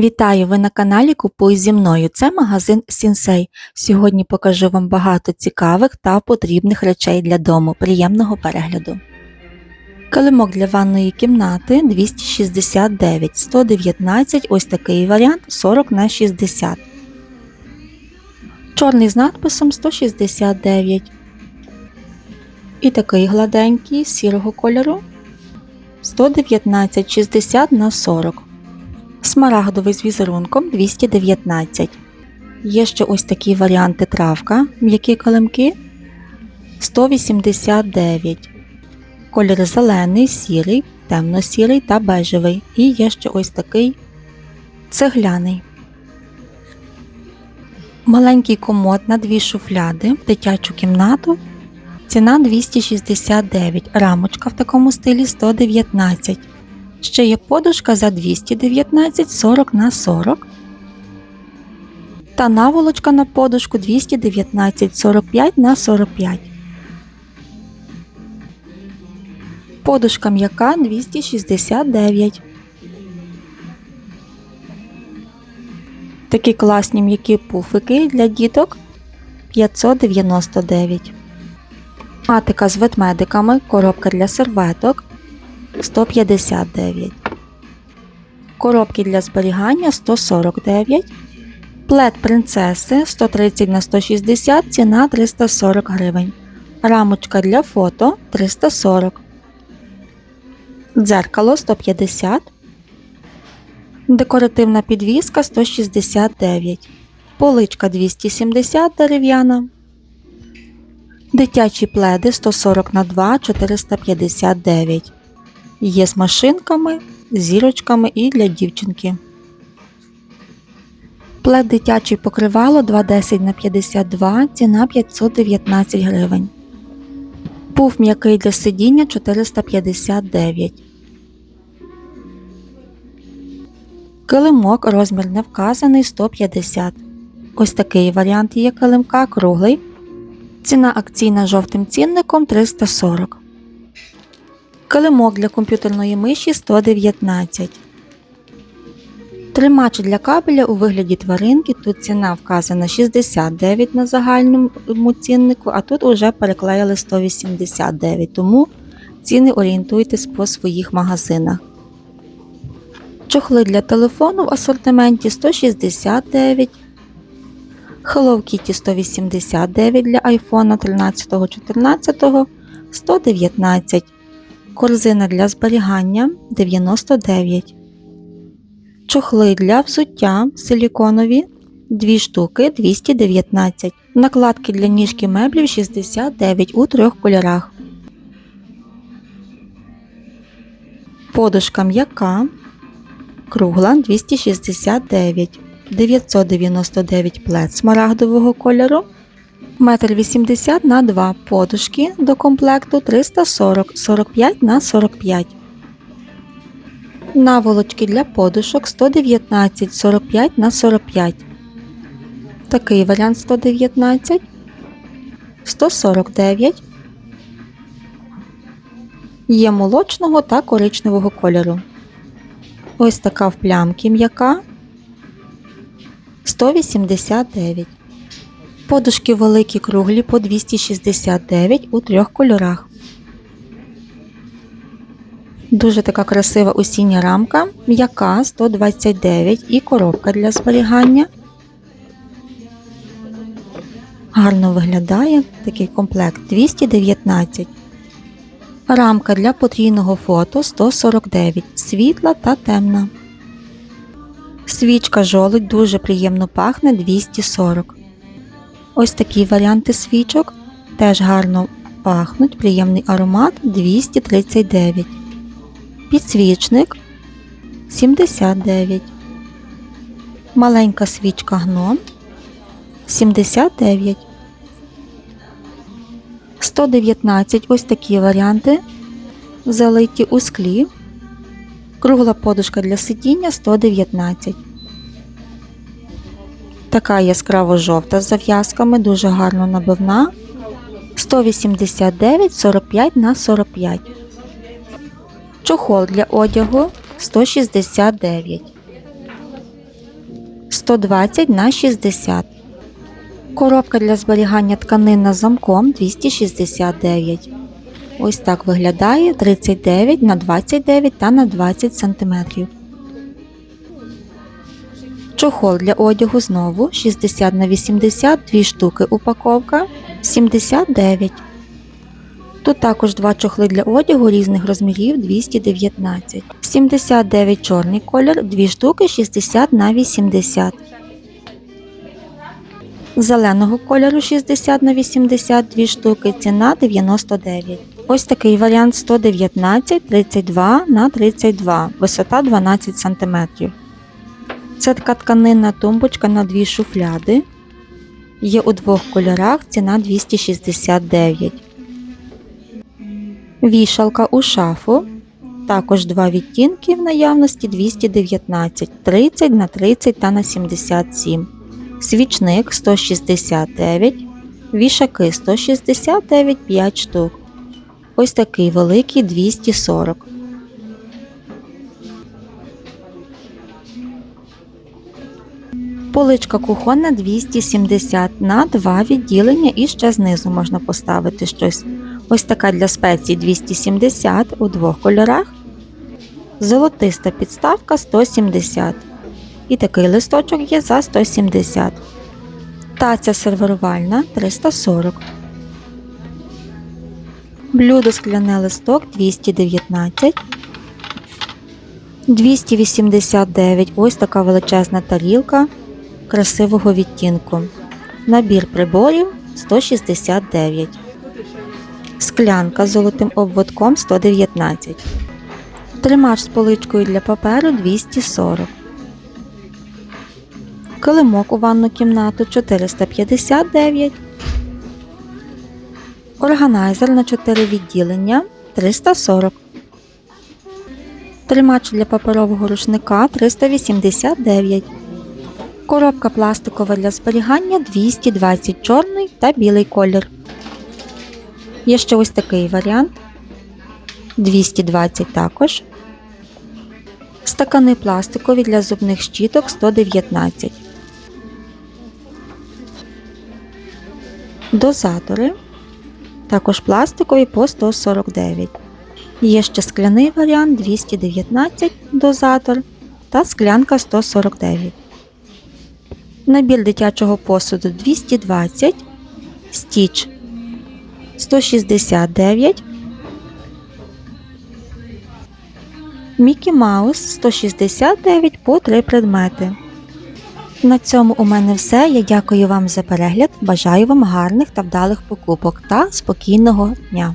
Вітаю! Ви на каналі Купуй зі мною. Це магазин Сінсей. Сьогодні покажу вам багато цікавих та потрібних речей для дому. Приємного перегляду. Килимок для ванної кімнати 269, 119, ось такий варіант 40 на 60. Чорний з надписом 169. І такий гладенький сірого кольору 119, 60 на 40. Смарагдовий з візерунком 219. Є ще ось такі варіанти травка, м'які килимки 189. Колір зелений, сірий, темно-сірий та бежевий. І є ще ось такий цегляний. Маленький комод на дві шуфляди дитячу кімнату. Ціна 269. Рамочка в такому стилі 119. Ще є подушка за 219 40 на 40. Та наволочка на подушку 219 45 на 45. Подушка м'яка 269. Такі класні м'які пуфики для діток 599. Матика з ведмедиками, коробка для серветок 159. Коробки для зберігання 149. Плед принцеси 130 на 160 ціна 340 гривень. Рамочка для фото 340. Дзеркало 150. Декоративна підвіска 169. Поличка 270 дерев'яна. Дитячі пледи 140 на 2 459. Є з машинками, зірочками і для дівчинки. Плед дитячий покривало 210 на 52 ціна 519 гривень. Пуф м'який для сидіння 459. Килимок розмір не вказаний 150. Ось такий варіант є килимка круглий. Ціна акційна жовтим цінником 340. Килимок для комп'ютерної миші 119. Тримач для кабеля у вигляді тваринки. Тут ціна вказана 69 на загальному ціннику, а тут уже переклеїли 189, тому ціни орієнтуйтесь по своїх магазинах. Чохли для телефону в асортименті 169. Hello Kitty 189 для iPhone 13 14 119. Корзина для зберігання 99. Чохли для взуття силіконові 2 штуки 219. Накладки для ніжки меблів 69 у трьох кольорах. Подушка м'яка. Кругла 269. 999 плед смарагдового кольору. Метр 80 на 2 подушки до комплекту 340 45 на 45. Наволочки для подушок 119 45 на 45. Такий варіант 119 149. Є молочного та коричневого кольору. Ось така в плямки м'яка 189. Подушки великі круглі по 269 у трьох кольорах. Дуже така красива осіння рамка, м'яка 129 і коробка для зберігання. Гарно виглядає такий комплект 219. Рамка для потрійного фото 149, світла та темна. Свічка жолудь дуже приємно пахне 240. Ось такі варіанти свічок теж гарно пахнуть, приємний аромат 239. Підсвічник 79. Маленька свічка гном 79. 119 ось такі варіанти. Залиті у склі. Кругла подушка для сидіння 119. Така яскраво жовта з зав'язками, дуже гарно набивна. 189 45 на 45. Чохол для одягу 169. 120 на 60. Коробка для зберігання тканин з замком 269. Ось так виглядає 39 на 29 та на 20 см. Чохол для одягу знову 60 на 80, 2 штуки упаковка 79. Тут також два чохли для одягу різних розмірів 219. 79 чорний колір, 2 штуки 60 на 80. Зеленого кольору 60 на 80 2 штуки, ціна 99. Ось такий варіант 119 32 на 32, висота 12 см. Це така тканинна тумбочка на дві шуфляди. Є у двох кольорах, ціна 269. Вішалка у шафу. Також два відтінки в наявності 219, 30 на 30 та на 77. Свічник 169, вішаки 169 5 штук. Ось такий великий 240. Поличка кухонна 270 на два відділення і ще знизу можна поставити щось. Ось така для спецій 270 у двох кольорах. Золотиста підставка 170. І такий листочок є за 170. Таця сервірувальна 340. Блюдо скляне листок 219. 289. Ось така величезна тарілка красивого відтінку. Набір приборів 169. Склянка з золотим обводком 119. Тримач з поличкою для паперу 240. Килимок у ванну кімнату 459. Органайзер на 4 відділення 340. Тримач для паперового рушника 389. Коробка пластикова для зберігання 220 чорний та білий колір. Є ще ось такий варіант 220 також. Стакани пластикові для зубних щіток 119. Дозатори також пластикові по 149. Є ще скляний варіант 219 дозатор та склянка 149. Набір дитячого посуду 220, стіч 169, Мікі Маус 169 по 3 предмети. На цьому у мене все. Я дякую вам за перегляд. Бажаю вам гарних та вдалих покупок та спокійного дня.